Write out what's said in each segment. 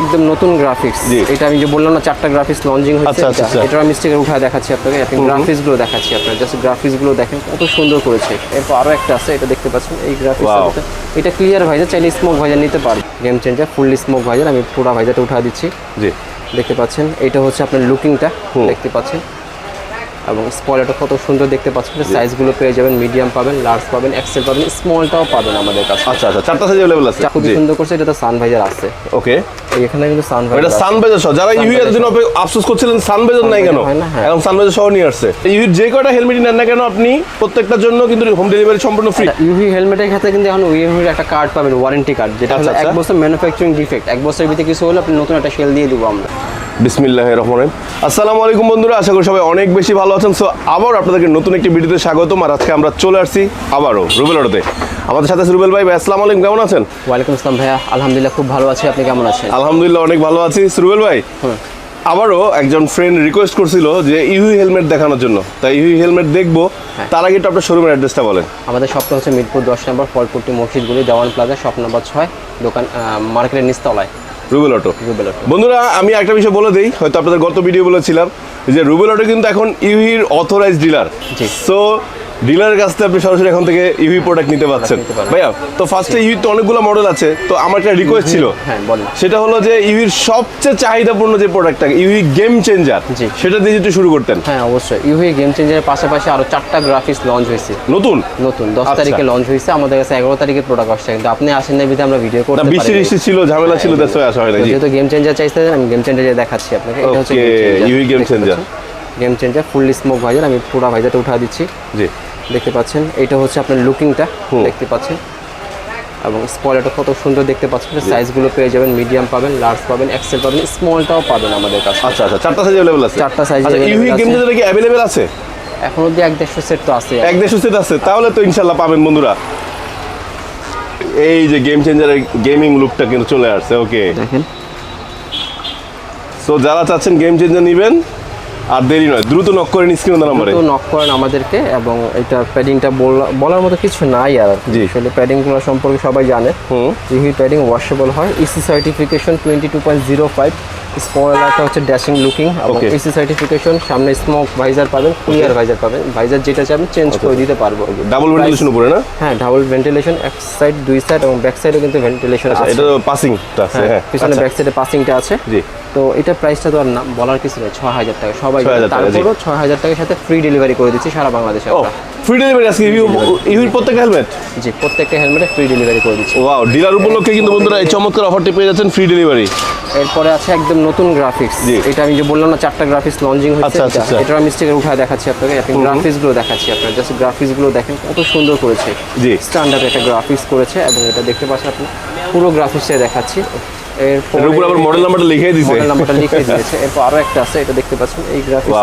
একদম নতুন গ্রাফিক্স। এটা আমি যে বললাম না চারটা গ্রাফিক্স লঞ্চিং হচ্ছে আচ্ছা, আচ্ছা, এটা আচ্ছা। এটা আমি স্টিকার উঠা দেখাচ্ছি আপনাকে আপনি গ্রাফিক্সগুলো দেখাচ্ছি আপনার জাস্ট গ্রাফিক্সগুলো দেখেন কত সুন্দর করেছে। এরপর আরও একটা আছে এটা দেখতে পাচ্ছেন এই গ্রাফিক্স. এটা ক্লিয়ার ভাইজার চাইলে স্মোক ভাইজার নিতে পারবে game changer fully smoke visor আমি পুরো ভাইজারটা উঠা দিচ্ছি। জি। দেখতে পাচ্ছেন এটা হচ্ছে আপনার লুকিংটা দেখতে পাচ্ছেন। এবং স্পয়লারটা কত সুন্দর দেখতে পাচ্ছেন সাইজগুলো পেয়ে যাবেন মিডিয়াম পাবেন লার্জ পাবেন এক্সেল পাবেন স্মলটাও পাবেন আমাদের কাছে আচ্ছা আচ্ছা চারটা সাইজ अवेलेबल আছে যা খুবই জি সুন্দর করছে এটা তো সান ভাইজার আছে ওকে এই এখানে কিন্তু সান এটা ভাইজার সানবেজার সহ যারা ইউই এর জন্য অপে- আফসোস করছিলেন সানবেজার নাই কেন হয় না, হ্যাঁ। এখন সানবেজার সহ নিয়ে আসছে ইউর যে কয়টা হেলমেট নেন না কেন আপনি প্রত্যেকটার জন্য কিন্তু হোম ডেলিভারি সম্পূর্ণ ফ্রি ইউভি হেলমেটের ক্ষেত্রে কিন্তু এখন ইউভির একটা কার্ড পাবেন ওয়ারেন্টি কার্ড যেটা হলো আচ্ছা, এক আচ্ছা। বছর ম্যানুফ্যাকচারিং ডিফেক্ট এক বছরের ভিতরে কিছু হলে আপনি নতুন একটা সেল দিয়ে দিব আমরা বিসমিল্লাহ রহমান রহিম। আসসালামু আলাইকুম বন্ধুরা আশা করি সবাই অনেক বেশি ভালো আছেন। সো আবার আপনাদেরকে নতুন একটি ভিডিওতে স্বাগতম আর আজকে আমরা চলে আসছি আবারও রুবেল অটোতে। আমাদের সাথে আছে রুবেল ভাই ভাই আসসালামু আলাইকুম কেমন আছেন? ওয়ালাইকুম আসসালাম ভাইয়া আলহামদুলিল্লাহ খুব ভালো আছি আপনি কেমন আছেন? আলহামদুলিল্লাহ অনেক ভালো আছি। রুবেল ভাই। আবারও একজন ফ্রেন্ড রিকোয়েস্ট করছিল যে ইউই হেলমেট দেখানোর জন্য। তাই ইউই হেলমেট দেখব হ্যাঁ। তার আগে একটু আপনার শোরুমের অ্যাড্রেসটা বলেন। আমাদের শপটা হচ্ছে মিরপুর দশ নম্বর ফলপুরটি মসজিদগুলি দেওয়ান প্লাজা শপ নম্বর ছয় দোকান মার্কেটের নিচতলায়। রুবেল অটো। বন্ধুরা আমি একটা বিষয় বলে দিই হয়তো আপনাদের গত ভিডিও বলেছিলাম যে রুবেল অটো কিন্তু এখন ইউহির অথরাইজ ডিলার সো ডিলারের কাছ থেকে আপনি সরাসরি এখন থেকে ইউহি প্রোডাক্ট নিতে পারছেন। ভাইয়া তো ফার্স্টে ইউহি তো অনেকগুলো মডেল আছে তো আমার একটা রিকোয়েস্ট ছিল। হ্যাঁ সেটা হলো যে ইউহির সবচেয়ে চাহিদাপূর্ণ যে প্রোডাক্টটা ইউহি গেম চেঞ্জার। সেটা দিয়ে যদি শুরু করতেন। হ্যাঁ অবশ্যই। ইউভি গেম চেঞ্জারের পাশাপাশি আরও চারটা গ্রাফিক্স লঞ্চ হয়েছে। নতুন? নতুন। দশ আচ্ছা। তারিখে লঞ্চ হয়েছে আমাদের কাছে এগারো তারিখে প্রোডাক্ট আসছে। কিন্তু আপনি আসেন না বিধে আমরা ভিডিও করতে পারি বৃষ্টি ছিল ঝামেলা ছিল দ্যাটস আসা হয় না যেহেতু গেম চেঞ্জার চাইছেন আমি গেম চেঞ্জার দেখাচ্ছি আপনাকে। এটা হচ্ছে Okay, game changer game changer fully smoke visor আমি পুরো ভাইজারটা উঠা দিচ্ছি। জি। দেখতে পাচ্ছেন এটা হচ্ছে আপনার লুকিংটা দেখতে পাচ্ছেন এবং স্পয়লারটা কত সুন্দর দেখতে পাচ্ছেন সাইজগুলো পেয়ে যাবেন মিডিয়াম পাবেন লার্জ পাবেন এক্সেল পাবেন স্মলটাও পাবেন আমাদের কাছে আচ্ছা আচ্ছা চারটা সাইজ अवेलेबल আছে চারটা size আচ্ছা available ইউহি গেম আছে। চেঞ্জার কি अवेलेबल আছে এখন অব্দি এক দেড়শো সেট তো আছে এক দেশ সেট আছে তাহলে তো ইনশাল্লাহ পাবেন বন্ধুরা এই যে গেম চেঞ্জারের গেমিং লুকটা কিন্তু চলে আসছে ওকে দেখেন সো যারা চাচ্ছেন গেম চেঞ্জার নেবেন আর দেরি নয় দ্রুত নক করেন স্ক্রিন নাম্বারে তো নক করেন আমাদেরকে এবং এটা প্যাডিংটা বলার মতো কিছু নাই আর জি। আসলে প্যাডিংগুলো সম্পর্কে সবাই জানে। হুম। ইভি প্যাডিং ওয়াশেবল হয় E EC certification twenty two point zero five স্পয়লারটা হচ্ছে ড্যাশিং লুকিং এবং. ইসি সার্টিফিকেশন সামনে স্মোক ভাইজার পাবেন ক্লিয়ার ভাইজার পাবেন। ভাইজার যেটা চাবেন চেঞ্জ করে দিতে পারব। ডাবল ভেন্টিলেশন উপরে না? হ্যাঁ ডাবল ভেন্টিলেশন এক সাইড দুই সাইড এবং ব্যাক সাইডে কিন্তু ভেন্টিলেশন আচ্ছা আছে। এটা পাসিংটা আছে হ্যাঁ হ্যাঁ। পিছনে ব্যাক সাইডে পাসিংটা আছে। জি। তো এটা প্রাইসটা তো আর না বলার কিছু নেই ছ হাজার টাকা সবাই 6,000 টাকা, তারপরও ছয় হাজার টাকার সাথে ফ্রি ডেলিভারি করে দিচ্ছি সারা বাংলাদেশে ফ্রি ডেলিভারি আজকে ইউহি ইউহির প্রত্যেক হেলমেট জি প্রত্যেকটা হেলমেটে ফ্রি ডেলিভারি করে দিচ্ছি। ওয়াও ডিলার উপলক্ষে কিন্তু বন্ধুরা এই চমৎকার অফারটি পেয়ে যাচ্ছেন ফ্রি ডেলিভারি এরপরে আছে একদম নতুন গ্রাফিক্স। এটা আমি যে বললাম না চারটা গ্রাফিক্স লঞ্চিং হচ্ছে আচ্ছা, আচ্ছা, আচ্ছা। এটা আমি স্টিকার উঠায় দেখাচ্ছি আপনাকে আপনি গ্রাফিক্সগুলো দেখাচ্ছি আপনার জাস্ট গ্রাফিক্সগুলো দেখেন কত সুন্দর করেছে। জি। স্ট্যান্ডার্ড একটা গ্রাফিক্স করেছে এবং এটা দেখতে পাচ্ছেন আপনি পুরো গ্রাফিক্সটা দেখাচ্ছি। এরপর উপর আবার মডেল নাম্বারটা লিখে দিছে। মডেল নাম্বারটা লিখে দিয়েছে। এরপর আরও একটা আছে এটা দেখতে পাচ্ছেন এই. গ্রাফিক্স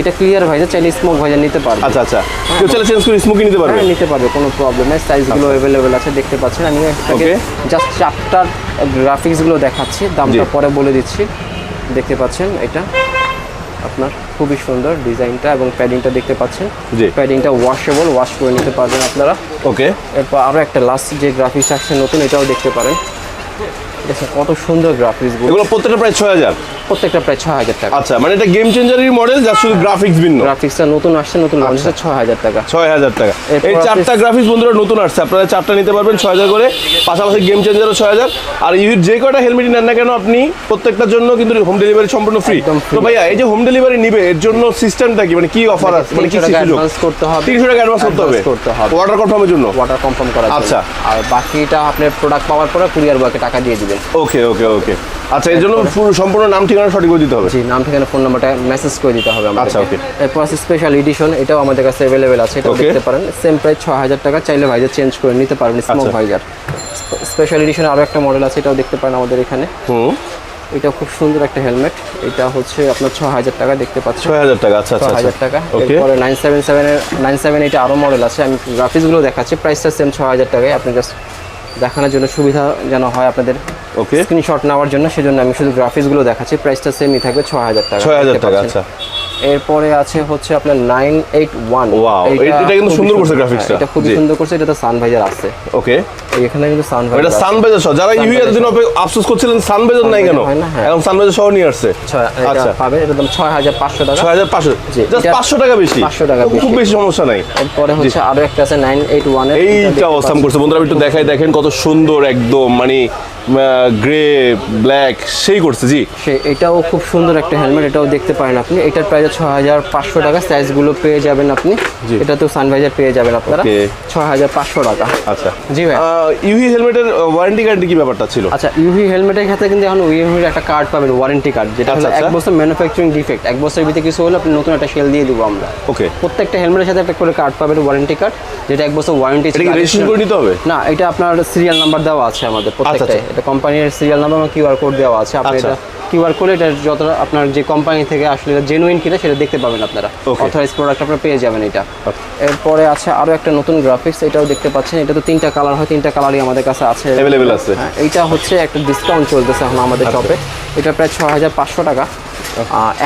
এটা ক্লিয়ার চাইলে স্মোক নিতে পারবে। আচ্ছা আচ্ছা। কেউ চাইলে চেঞ্জ করে স্মোকি নিতে পারবে? হ্যাঁ নিতে পারবে কোনো প্রবলেম নেই। সাইজগুলো অ্যাভেলেবেল আছে দেখতে পাচ্ছেন। আমি আপনাকে জাস্ট চারটার গ্রাফিক্সগুলো দেখাচ্ছি দামটা পরে বলে দিচ্ছি। দেখতে পাচ্ছেন এটা আপনার খুবই সুন্দর ডিজাইনটা এবং প্যাডিংটা দেখতে পাচ্ছেন। প্যাডিংটা ওয়াশেবল ওয়াশ করে নিতে পারবেন আপনারা। ওকে এরপর আরও একটা লাস্ট যে গ্রাফিক্স আসছে নতুন এটাও দেখতে পারেন। দেখেন কত সুন্দর গ্রাফিক্সগুলো এগুলো প্রত্যেকটা প্রায় ছয় হাজার। প্রত্যেকটা প্রায় ছয় হাজার টাকা। আচ্ছা মানে এটা গেম চেঞ্জারের মডেল যা শুধু গ্রাফিক্স ভিন্ন। গ্রাফিক্সটা নতুন আসছে নতুন লঞ্চ হচ্ছে ছয় হাজার টাকা। ছয় হাজার টাকা। এই চারটা গ্রাফিক্স বন্ধুরা নতুন আসছে আপনারা চারটা নিতে পারবেন ছয় হাজার করে। পাশাপাশি গেম চেঞ্জারও ছয় হাজার। আর ইউর যে কয়টা হেলমেট নেন না কেন আপনি প্রত্যেকটার জন্য কিন্তু হোম ডেলিভারি সম্পূর্ণ ফ্রি তো ভাইয়া এই যে হোম ডেলিভারি নিবে এর জন্য সিস্টেমটা কি? মানে কি অফার আছে? মানে কি সুযোগ? অ্যাডভান্স করতে হবে। তিনশো টাকা অ্যাডভান্স করতে হবে। অর্ডার কনফার্মের জন্য? ওয়াটার কনফার্ম জন্য। আচ্ছা। আর বাকিটা আপনার প্রোডাক্ট পাওয়ার পরে কুরিয়ার বয়কে টাকা দিয়ে দিবেন ওকে ওকে ওকে আচ্ছা এর জন্য পুরো সম্পূর্ণ নাম ঠিকানা সঠিক করে দিতে হবে? জি নাম ঠিকানা ফোন নাম্বারটা মেসেজ করে দিতে হবে আমাদের আচ্ছা, okay. এরপর আছে স্পেশাল এডিশন এটাও আমাদের কাছে অ্যাভেলেবেল আছে Okay. দেখতে পারেন। সেম প্রাইস ছ হাজার টাকা চাইলে ভাইজার চেঞ্জ করে নিতে পারবেন স্মোক আচ্ছা। ভাইজার। স্পেশাল এডিশন আরও একটা মডেল আছে এটাও দেখতে পারেন আমাদের এখানে। হুম। এটা খুব সুন্দর একটা হেলমেট এটা হচ্ছে আপনার ছ হাজার টাকা দেখতে পাচ্ছেন। ছয় হাজার টাকা আচ্ছা ছ আচ্ছা হাজার আচ্ছা। টাকা। ওকে এরপরে নাইন সেভেন সেভেনের নাইন সেভেন এইটা আরও মডেল আছে। আমি গ্রাফিক্সগুলো দেখাচ্ছি প্রাইসটা সেম ছ হাজার টাকায় আপনি জাস্ট দেখানোর জন্য সুবিধা যেন হয় আপনাদের ওকে স্ক্রিনশট নেওয়ার জন্য সেজন্য আমি শুধু গ্রাফিক্সগুলো দেখাচ্ছি। প্রাইসটা সেমই থাকবে ছ হাজার টাকা। ছ হাজার টাকা আচ্ছা। এরপরে আছে হচ্ছে আপনার নাইন এইট ওয়ান এটা- কিন্তু সুন্দর করছে graphics টা। এটা খুবই সুন্দর করছে এটা তো সানভাইজার আছে। ওকে এখানে কিন্তু এটা সানভাইজার সানবেজার সহ যারা এতদিন অপে- আফসোস করছিলেন সানবেজার নাই কেন? হয় হ্যাঁ। এখন সানবেজার সহ নিয়ে আসছে। আচ্ছা। পাবেন এটা দাম ছয় হাজার পাঁচশো টাকা। ছয় হাজার পাঁচশো। জি, জাস্ট এটা- পাঁচশো টাকা বেশি। 500 টাকা খুব বেশি। বেশি সমস্যা নাই। এরপরে হচ্ছে আরও একটা আছে নাইন এইট ওয়ান এইটা অবস্থান করছে। বন্ধুরা একটু দেখাই দেখেন কত সুন্দর একদম মানে গ্রে ব্ল্যাক সেই করছে জি। সে এটাও খুব সুন্দর একটা হেলমেট এটাও দেখতে পারেন আপনি। এটার প্রাইস ছ হাজার পাঁচশো টাকা সাইজগুলো পেয়ে যাবেন আপনি। জি। তো সানভাইজার পেয়ে যাবেন আপনারা। ছ হাজার পাঁচশো টাকা। আচ্ছা। জি ভাই। ইউভি হেলমেটের ওয়ারেন্টি গ্যারান্টি কি ব্যাপারটা ছিল? আচ্ছা ইউভি হেলমেটের ক্ষেত্রে কিন্তু এখন ইউভির একটা কার্ড পাবেন ওয়ারেন্টি কার্ড যেটা হলো আচ্ছা, এক আচ্ছা। বছর ম্যানুফ্যাকচারিং ডিফেক্ট এক বছরের ভিতরে কিছু হলে আপনি নতুন একটা সেল দিয়ে দিব আমরা। ওকে প্রত্যেকটা হেলমেটের সাথে একটা করে কার্ড পাবেন ওয়ারেন্টি কার্ড যেটা এক বছর ওয়ারেন্টি রেজিস্ট্রেশন করে নিতে হবে? না এটা আপনার সিরিয়াল নাম্বার দেওয়া আছে আমাদের আচ্ছা। এটা কোম্পানির সিরিয়াল নাম্বার এবং কিউআর কোড দেওয়া আছে। আপনি আচ্ছা। এটা কিউআর কোড এটা যত আপনার যে কোম্পানি থেকে আসলে জেনুইন কিনা সেটা দেখতে পাবেন আপনারা. অথরাইজ প্রোডাক্ট আপনারা পেয়ে যাবেন এটা। এরপরে আছে আরও একটা নতুন গ্রাফিক্স এটাও দেখতে পাচ্ছেন। এটা তো তিনটা কালার হয় তিনটা কালারই আমাদের কাছে আছে। Available আছে। হ্যাঁ এইটা হচ্ছে একটা ডিসকাউন্ট চলতেছে এখন আমাদের আচ্ছা। শপে এটা প্রায় ছ হাজার পাঁচশো টাকা।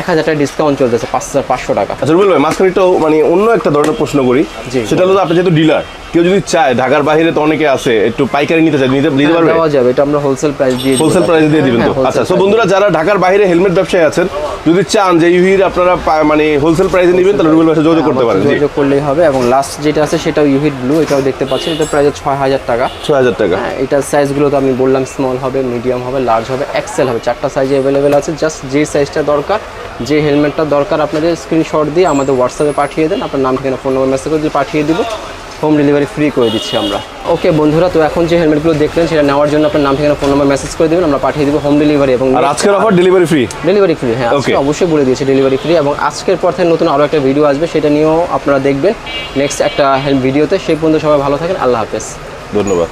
এক হাজার টাকা ডিসকাউন্ট চলতেছে পাঁচ হাজার পাঁচশো টাকা। আচ্ছা রুবেল ভাই মাঝখানে মানে অন্য একটা ধরনের প্রশ্ন করি। সেটা হলো আপনি যেহেতু ডিলার কেউ যদি চায় ঢাকার বাইরে তো অনেকে আছে একটু পাইকারি নিতে চায় নিতে নিতে পারবে? দেওয়া যাবে এটা আমরা হোলসেল প্রাইস দিয়ে হোলসেল। প্রাইস দিয়ে দিবেন তো? হ্যাঁ, আচ্ছা সো বন্ধুরা যারা ঢাকার বাইরে হেলমেট ব্যবসায়ী আছেন যদি চান যে ইউহির আপনারা মানে হোলসেল প্রাইসে নেবেন তাহলে রুবেল সাথে যোগাযোগ করতে পারেন। যোগাযোগ করলেই হবে এবং লাস্ট যেটা আছে সেটাও ইউহিট ব্লু এটাও দেখতে পাচ্ছেন এটা প্রায় ছয় হাজার টাকা। ছয় হাজার টাকা। হ্যাঁ এটার সাইজগুলো তো আমি বললাম স্মল হবে মিডিয়াম হবে লার্জ হবে এক্সেল হবে চারটা সাইজে অ্যাভেলেবেল আছে জাস্ট যে সাইজটা দরকার যে হেলমেটটা দরকার আপনাদের স্ক্রিনশট দিয়ে আমাদের হোয়াটসঅ্যাপে পাঠিয়ে দেন আপনার নাম ঠিকানা ফোন নম্বর মেসেজ করে দিয়ে পাঠিয়ে দিব। হোম ডেলিভারি ফ্রি করে দিচ্ছি আমরা। ওকে বন্ধুরা তো এখন যে হেলমেটগুলো দেখলেন সেটা নেওয়ার জন্য আপনার নাম ঠিকানা ফোন নাম্বার মেসেজ করে দেবেন। আমরা পাঠিয়ে দিব হোম ডেলিভারি এবং আর আজকের offer delivery free delivery free হ্যাঁ আজকে অবশ্যই বলে দিয়েছি ডেলিভারি ফ্রি এবং আজকের পর থেকে নতুন আরও একটা ভিডিও আসবে সেটা নিয়েও আপনারা দেখবেন। নেক্সট একটা ভিডিওতে সেই পর্যন্ত সবাই ভালো থাকেন আল্লাহ হাফেজ। ধন্যবাদ।